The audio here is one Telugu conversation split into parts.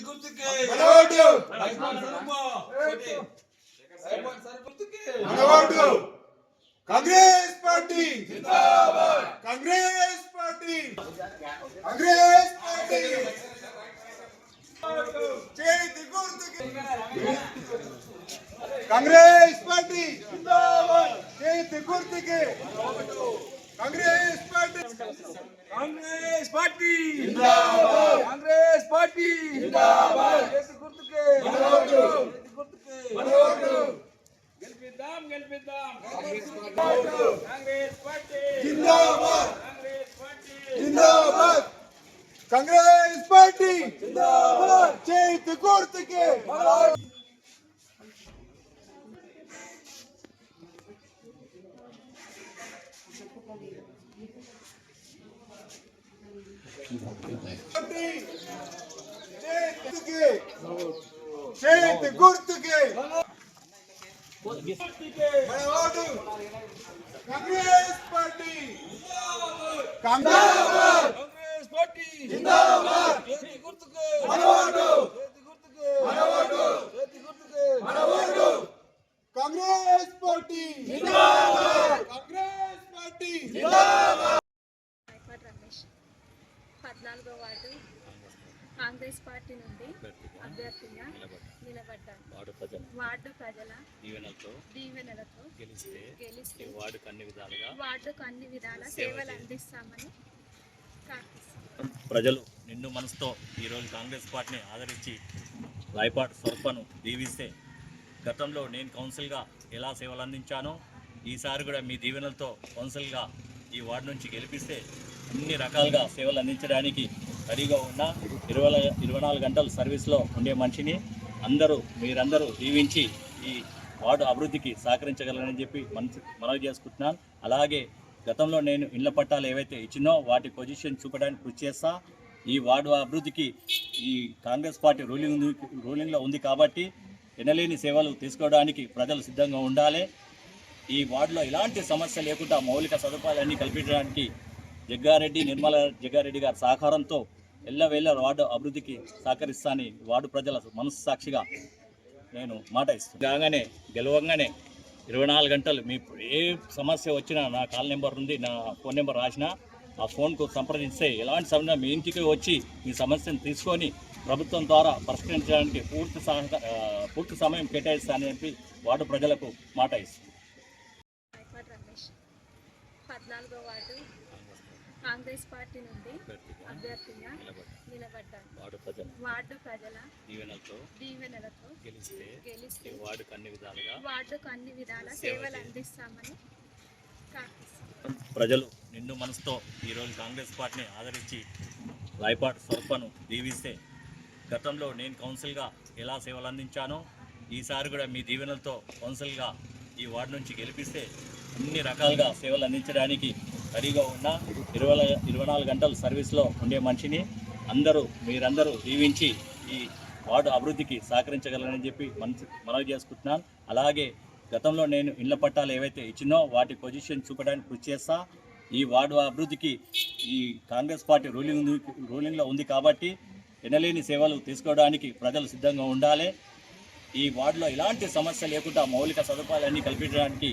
గుర్తుకే మనవాడు మనవాడు Congress party Congress party Congress party చేతి గుర్తుకి కాంగ్రెస్ పార్టీ చేతి గుర్తుకి Congress party Congress party Congress party చేతి గుర్తుకే చేతి గుర్తుకే గెలిపిద్దాం గెలిపిద్దాం కాంగ్రెస్ పార్టీ జిందాబాద్ కాంగ్రెస్ పార్టీ జిందాబాద్ కాంగ్రెస్ పార్టీ జిందాబాద్ చేతి గుర్తుకి పార్టీ చేతికి చేతి గుర్తుకి మన vote Congress party Congress Congress party జిందాబాద్ చేతి గుర్తుకే మన ఓటు చేతి గుర్తుకే మన ఓటు చేతి గుర్తుకే మన ఓటు కాంగ్రెస్ పార్టీ జిందాబాద్ కాంగ్రెస్ పార్టీ జిందాబాద్ నాయకర్ రమేష్ పద్నాలుగో వార్డు కాంగ్రెస్ పార్టీ నుండి అభ్యర్థిగా నిలబడ్డాను వార్డు ప్రజలు. దీవెనలతో దీవెనలతో గెలిస్తే గెలిస్తే ఈ వార్డుకు అన్ని విధాలుగా వార్డుకు అన్ని విధాల సేవలు అందిస్తామని ప్రజలు నిండు మనసుతో ఈరోజు కాంగ్రెస్ పార్టీని ఆదరించి రాయపాటి స్వరూపను దీవిస్తే గతంలో నేను కౌన్సిల్గా ఎలా సేవలు అందించానో ఈసారి కూడా మీ దీవెనలతో కౌన్సిల్గా ఈ వార్డు నుంచి గెలిపిస్తే అన్ని రకాలుగా సేవలు అందించడానికి రెడీగా ఉన్న ఇరవై ఇరవై నాలుగు గంటలు సర్వీస్లో ఉండే మనిషిని అందరూ మీరందరూ దీవించి ఈ వార్డు అభివృద్ధికి సహకరించగలరని చెప్పి మనసు మనవి చేసుకుంటున్నాను. అలాగే గతంలో నేను ఇళ్ళ పట్టాలు ఏవైతే ఇచ్చినో వాటి పొజిషన్ చూపడానికి కృషి చేస్తా. ఈ వార్డు అభివృద్ధికి ఈ కాంగ్రెస్ పార్టీ రూలింగ్ ఉంది రూలింగ్లో ఉంది కాబట్టి ఎనలేని సేవలు తీసుకోవడానికి ప్రజలు సిద్ధంగా ఉండాలి. ఈ వార్డులో ఎలాంటి సమస్య లేకుండా మౌలిక సదుపాయాలన్నీ కల్పించడానికి జగ్గారెడ్డి నిర్మల జగ్గారెడ్డి గారి సహకారంతో ఎల్లవేళ్ళ వార్డు అభివృద్ధికి సహకరిస్తానని వార్డు ప్రజల మనస్సు సాక్షిగా నేను మాట ఇస్తాను కాగానే గెలవంగానే ఇరవై నాలుగు గంటలు మీ ఏ సమస్య వచ్చినా నా కాల్ నెంబర్ ఉంది నా ఫోన్ నెంబర్ రాసినా ఆ ఫోన్కు సంప్రదిస్తే ఎలాంటి సమయం మీ ఇంటికి వచ్చి మీ సమస్యను తీసుకొని ప్రభుత్వం ద్వారా పరిష్కరించడానికి పూర్తి సహక పూర్తి సమయం కేటాయిస్తానని చెప్పి వార్డు ప్రజలకు మాట ఇస్తాను రమేష్. పద్నాలుగో వార్డు కాంగ్రెస్ పార్టీ నుండి అభ్యర్థిగా నిలబడ్డాను వార్డు ప్రజలు. దీవెనలతో దీవెనలతో గెలిస్తే వార్డుకు అన్ని విధాలుగా వార్డుకు అన్ని విధాల సేవలు అందిస్తామని ప్రజలు నిండు మనసుతో ఈరోజు కాంగ్రెస్ పార్టీని ఆదరించి రాయపాటి స్వరూపను దీవిస్తే గతంలో నేను కౌన్సిల్గా ఎలా సేవలు అందించానో ఈసారి కూడా మీ దీవెనలతో కౌన్సిల్గా ఈ వార్డు నుంచి గెలిపిస్తే అన్ని రకాలుగా సేవలు అందించడానికి రెడీగా ఉన్న ఇరవై ఇరవై నాలుగు గంటలు సర్వీస్లో ఉండే మనిషిని అందరూ మీరందరూ దీవించి ఈ వార్డు అభివృద్ధికి సహకరించగలరని చెప్పి మనసు మనవి చేసుకుంటున్నాను. అలాగే గతంలో నేను ఇళ్ళ పట్టాలు ఏవైతే ఇచ్చినో వాటి పొజిషన్ చూపడానికి కృషి చేస్తా. ఈ వార్డు అభివృద్ధికి ఈ కాంగ్రెస్ పార్టీ రూలింగ్ రూలింగ్లో ఉంది కాబట్టి ఎనలేని సేవలు తీసుకోవడానికి ప్రజలు సిద్ధంగా ఉండాలి. ఈ వార్డులో ఎలాంటి సమస్య లేకుండా మౌలిక సదుపాయాలన్నీ కల్పించడానికి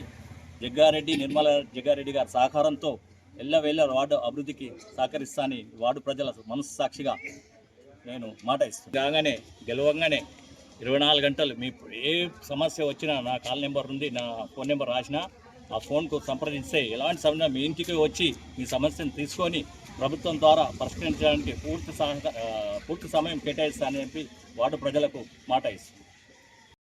జగ్గారెడ్డి నిర్మల జగ్గారెడ్డి గారి సహకారంతో ఎల్లవేళ్ళ వార్డు అభివృద్ధికి సహకరిస్తానని వార్డు ప్రజల మనస్సాక్షిగా నేను మాట ఇస్తాను కాగానే గెలవంగానే ఇరవై నాలుగు గంటలు మీ ఏ సమస్య వచ్చినా నా కాల్ నెంబర్ ఉంది నా ఫోన్ నెంబర్ రాసినా ఆ ఫోన్కు సంప్రదిస్తే ఎలాంటి సమయం మీ ఇంటికి వచ్చి మీ సమస్యను తీసుకొని ప్రభుత్వం ద్వారా పరిష్కరించడానికి పూర్తి సహక పూర్తి సమయం కేటాయిస్తానని చెప్పి వార్డు ప్రజలకు మాట ఇస్తాను